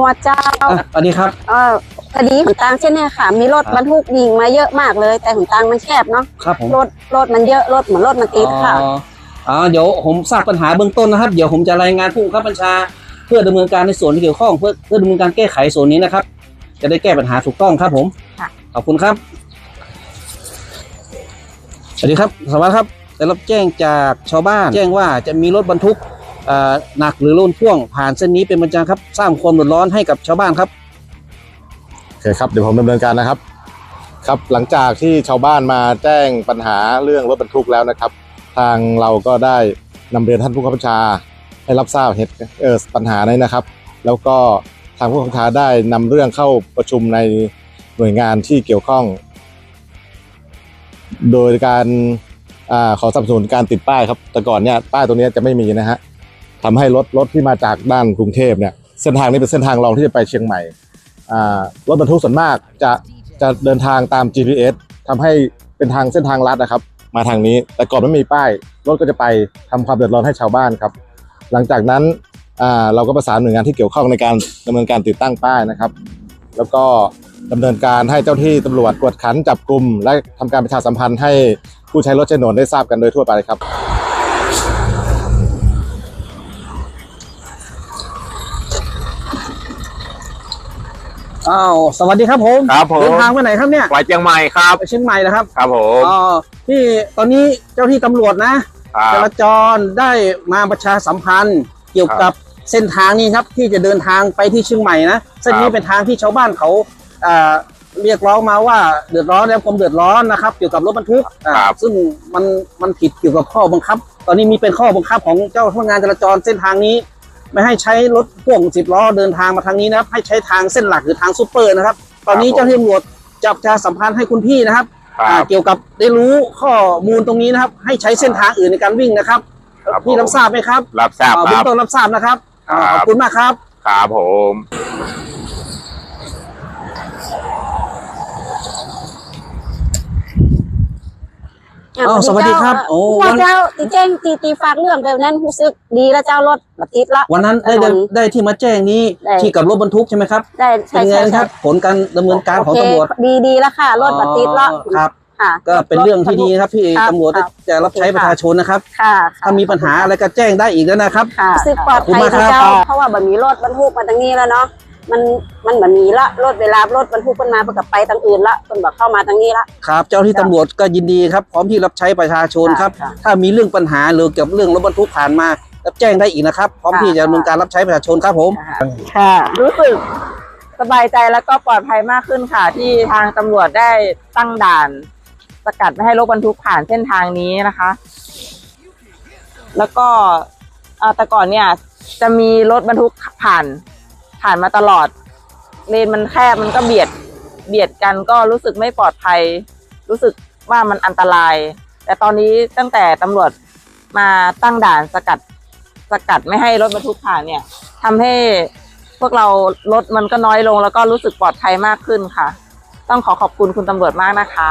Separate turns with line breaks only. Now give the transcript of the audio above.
หัวเจ้า
อะสวัสดีครับ
เออคดีขุนตางเช่นเนี่ยค่ะ มีรถบรรทุกยิงมาเยอะมากเลย แต่ขุนตางมันแคบเนาะ
ครับผม
รถรถมันเยอะรถเหมือนรถมันติดค่ะ
อ๋ออ๋อเดี๋ยวผมทราบปัญหาเบื้องต้นนะครับ เดี๋ยวผมจะรายงานผู้บังคับบัญชา เพื่อดำเนินการในส่วนที่เกี่ยวข้องเพื่อเพื่อดำเนินการแก้ไขส่วนนี้นะครับ จะได้แก้ปัญหาถูกต้องครับผม
ค่ะ
ขอบคุณครับ สวัสดีครับสวัสดีครับได้รับแจ้งจากชาวบ้าน แจ้งว่าจะมีรถบรรทุกเอ่อ หนักหรือรถพ่วงผ่านเส้นนี้เป็นประจำครับ สร้างความเดือดร้อนให้กับชาวบ้านครับ
โอเคครับเดี๋ยวผมดำเนินการนะครับ ครับหลังจากที่ชาวบ้านมาแจ้งปัญหาเรื่องรถบรรทุกแล้วนะครับ ทางเราก็ได้นำเรียนท่านผู้บังคับบัญชาให้รับทราบเหตุปัญหานี้นะครับ แล้วก็ทางผู้บังคับชาได้นำเรื่องเข้าประชุมในหน่วยงานที่เกี่ยวข้อง โดยการอขอสนับสนุนการติดป้ายครับ แต่ก่อนเนี่ยป้ายตรงเนี้ยจะไม่มีนะฮะ ทำให้รถรถที่มาจากด้านกรุงเทพเนี่ยเส้นทางนี้เป็นเส้นทางรองที่จะไปเชียงใหม่รถบรรทุกส่วนมากจะจะเดินทางตาม GPS ทำให้เป็นทางเส้นทางลัดนะครับ มาทางนี้แต่ก่อนไม่มีป้าย รถก็จะไปทำความเดือดร้อนให้ชาวบ้านครับ หลังจากนั้นเราก็ประสานหน่วยงานที่เกี่ยวข้องในการดำเนินการติดตั้งป้ายนะครับ แล้วก็ดำเนินการให้เจ้าที่ตำรวจกวดขันจับกลุ่ม และทำการประชาสัมพันธ์ให้ผู้ใช้รถใช้ถนนได้ทราบกันโดยทั่วไปครับ
อ้าวสวัสดีครับผม
ครับผม
เดินทางไปไหนครับเนี่ย
ไปเชียงใหม่ครับ
ไปเชียงใหม่นะครับ
ครับผม
อ๋อที่ตอนนี้เจ้าที่ตำรวจนะ
ครั
จ
บ
ราจรได้มาประชาสัมพันธ์เกี่ยวกับเส้นทางนี้ครับที่จะเดินทางไปที่เชียงใหม่นะเส้นนี้
ครับ
เป็นทางที่ชาวบ้านเขาอ่าเรียกร้องมาว่าเดือดร้อนแล้วความเดือดร้อนนะครับ เกี่ยวกับรถบรรทุกอ่า
ครับ
ซึ่งมันมันผิดเกี่ยวกับข้อบังคับ ตอนนี้มีเป็นข้อบังคับของเจ้าพนักงานจราจรเส้นทางนี้ ไม่ให้ใช้รถพ่วงสิบล้อเดินทางมาทางนี้นะครับ ให้ใช้ทางเส้นหลักหรือทางซูเปอร์นะครับ ตอนนี้
ครับผม
เจ้าที่ตำรวจจะประชาสัมพันธ์ให้คุณพี่นะครับ
ครั
อ่า
บ
เกี่ยวกับได้รู้ข้อมูลตรงนี้นะครับ ให้ใช้เส้นทางอื่นในการวิ่งนะครับ
ครับ
พี่
ผม
รับทราบไหมครับ
รับทราบ
อ่า
ค
เบื้อ
รั
ง
บ
ต้นรับทราบนะครับอ่า
ครับ
ขอบคุณมากครับ
ครับผม
อะ
อ้าวสวัสดีครับโอ้
หัวเจ้าตีแจ้งตีตีฝากเรื่องแบบนั้นรู้สึกดีแล้วเจ้ารถบัติดละ
วันนั้นได้ได้
ถนน
ได้ที่มาแจ้งนี้
ได้
ที่กับรถบรรทุกใช่ไหมครับ
ได้
เป็
ใช่
นไง
ใช่
ค
ใช่
รับ ผลการดำเนินการของ
โเค
ตำรวจ
ดีดีแล้วค่ะรถบัติดละ
อ๋อครับ
ค่ะ
ก็เป็นเรื่องที่ดีนะครับที่
ครับ
ตำรวจ
ครับ
จะรับใช้ประชาชนนะครับ
ค่ะค่ะ
ถ้ามีปัญหาอะไรก็แจ้งได้อีกแล้วนะครับ
ค่ะรู้สึกปลอดภัย
ขอบคุณมากครับ
เจ้าเพราะว่าแบบมีรถบรรทุกมาทางนี้แล้วเนาะมัน มันแบบมีละรถเวลารถบรรทุกมันมาเพื่อกับไปทางอื่นละคนแบบเข้ามาทางนี้ละ
ครับ เจ้าที่ตำรวจก็ยินดีครับ พร้อมที่รับใช้ประชาชนครับ
ค่ะ
ถ้ามีเรื่องปัญหาหรือเกี่ยวกับเรื่องรถบรรทุกผ่านมารับแจ้งได้อีกนะครับ พร้อม
ค่ะ
ที่จะดำเนินการรับใช้ประชาชนครับผม
ค่ะรู้สึกสบายใจแล้วก็ปลอดภัยมากขึ้นค่ะ ที่ทางตำรวจได้ตั้งด่าน สกัดไม่ให้รถบรรทุกผ่านเส้นทางนี้นะคะ แล้วก็เอ่อแต่ก่อนเนี่ย จะมีรถบรรทุกผ่าน ผ่านมาตลอด เลนมันแคบมันก็เบียดเบียดกันก็รู้สึกไม่ปลอดภัย รู้สึกว่ามันอันตราย แต่ตอนนี้ตั้งแต่ตำรวจมาตั้งด่านสกัดสกัดไม่ให้รถบรรทุกผ่านเนี่ยทำให้พวกเรารถมันก็น้อยลง แล้วก็รู้สึกปลอดภัยมากขึ้นค่ะ ต้องขอขอบคุณคุณตำรวจมากนะคะ